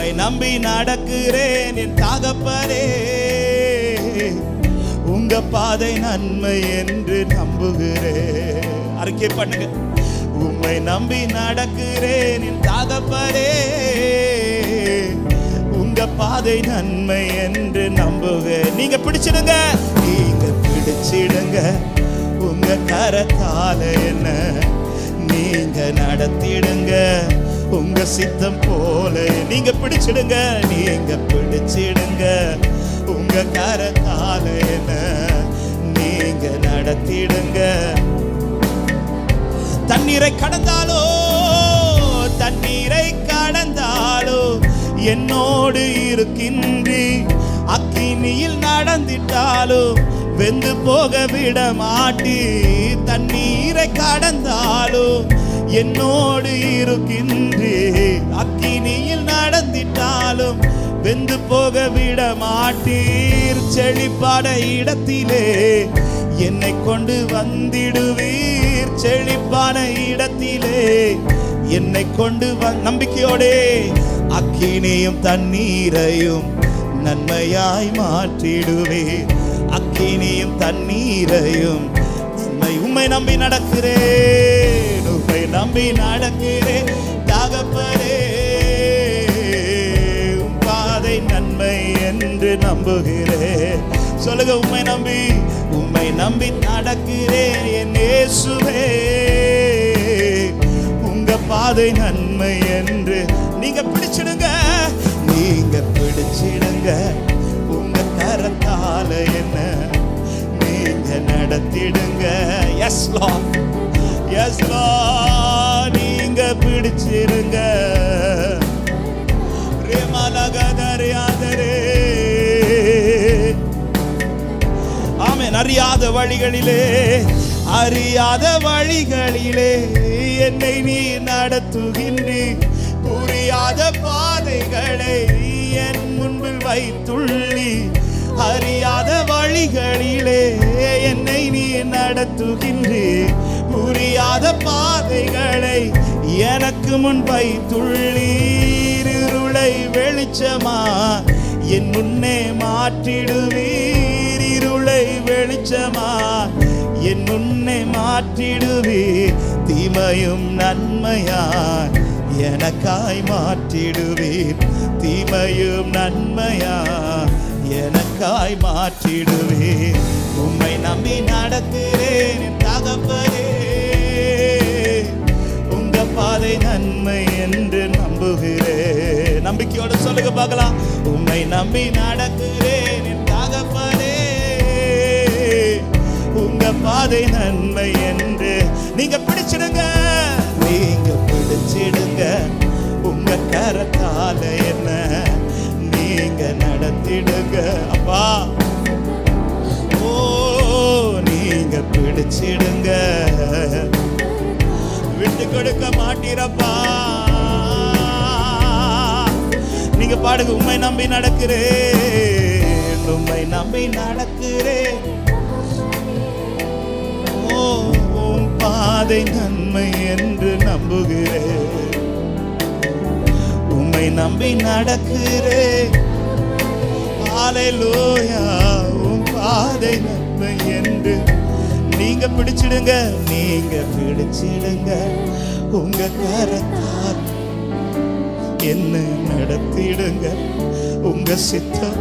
உம்மை நம்பி நடக்கிறேன் என் தகப்பனே. உங்க பாதை நன்மை என்று நம்புகிறேன். அறிக்கை பண்ணுங்க. உம்மை நம்பி நடக்கிறேன் என் தகப்பனே. உங்க பாதை நன்மை என்று நம்புக நீங்க பிடிச்சிடுங்க. நீங்க பிடிச்சிடுங்க. உங்க கரத்தால என்ன? நீங்க நடத்திடுங்க. உங்க சித்தம் போல. நீங்க பிடிச்சிடுங்க நீங்க பிடிச்சிடுங்க. உங்க கரத்தால என்ன நீங்க நடத்திடுங்க. தண்ணீரை கடந்தாலோ தண்ணீரை கடந்தாலோ என்னோடு இருக்கின்றி. அக்கினியில் நடந்திட்டாலோ வெந்து போக விட மாட்டி தண்ணீரை கடந்தாலோ என்னோடு இருக்கின்றி. அக்கினியில் நடந்திட்டாலும் வெந்து போக விட மாட்டீர். செழிப்பாட இடத்திலே என்னை கொண்டு வந்திடுவீர். செழிப்பான இடத்திலே என்னை கொண்டு வந் நம்பிக்கையோடே. அக்கினியும் தண்ணீரையும் நன்மையாய் மாற்றிடுவேன் அக்கினியும் தண்ணீரையும் உண்மை உம்மை நம்பி நடக்கிறேன். நம்பி நடக்கிறேன் தகப்பரே உம் பாதை நன்மை என்று நம்புகிறேன் சொல்லுங்க உம்மை நம்பி உண்மை நம்பி நடக்கிறேன் என் இயேசுவே. உங்க பாதை நன்மை என்று நீங்க பிடிச்சிடுங்க நீங்க பிடிச்சிடுங்க. உங்க கரத்தால என்ன நீங்க நடத்திடுங்க. எஸ் லா எஸ் நீங்க பிடிச்சிடுங்க அறியாத வழிகளிலே அறியாத வழிகளிலே என்னை நீ நடத்துகின்றி. புரியாத பாதைகளை என் முன்பில் வைத்துள்ளி. அறியாத வழிகளிலே என்னை நீ நடத்துகின்றே. புரிய பாதைகளை எனக்கு முன் வைத்துள்ளீர். இருளை வெளிச்சமா என் முன்னே மாற்றிடுவீர். இருளை வெளிச்சமா என் முன்னே மாற்றிடுவீர். தீமையும் நன்மையாய் எனக்காய் மாற்றிடுவீர். தீமையும் நன்மையா எனக்காய் மாற்றிடுவீர். உம்மை நம்பி நடக்கிறேன் தகப்பதே பாதை நன்மை என்று நம்புகிறேன். நம்பிக்கையோட சொல்லுங்க பார்க்கலாம். உம்மை நம்பி நடக்கிறேன் என் தகப்பனே. உங்க பாதை நன்மை என்று நீங்க பிடிச்சிடுங்க. நீங்க பிடிச்சிடுங்க. உங்க கரத்தால என்ன நீங்க நடத்திடுங்க. அப்பா. ஓ நீங்க பிடிச்சிடுங்க. விட்டு கொடுக்க மாட்டீரப்பா. நீங்க பாடுங்க உண்மை நம்பி நடக்கிறேன். உண்மை நம்பி நடக்கிறேன். ஓ உம் பாதை நன்மை என்று நம்புகிறேன். உண்மை நம்பி நடக்கிறேன். லோயா உம் பாதை நன்மை என்று நீங்க பிடிச்சிடுங்க நீங்க பிடிச்சிடுங்க. உங்க கரத்தால் என்ன நடத்திடுங்க? உங்க சித்தம்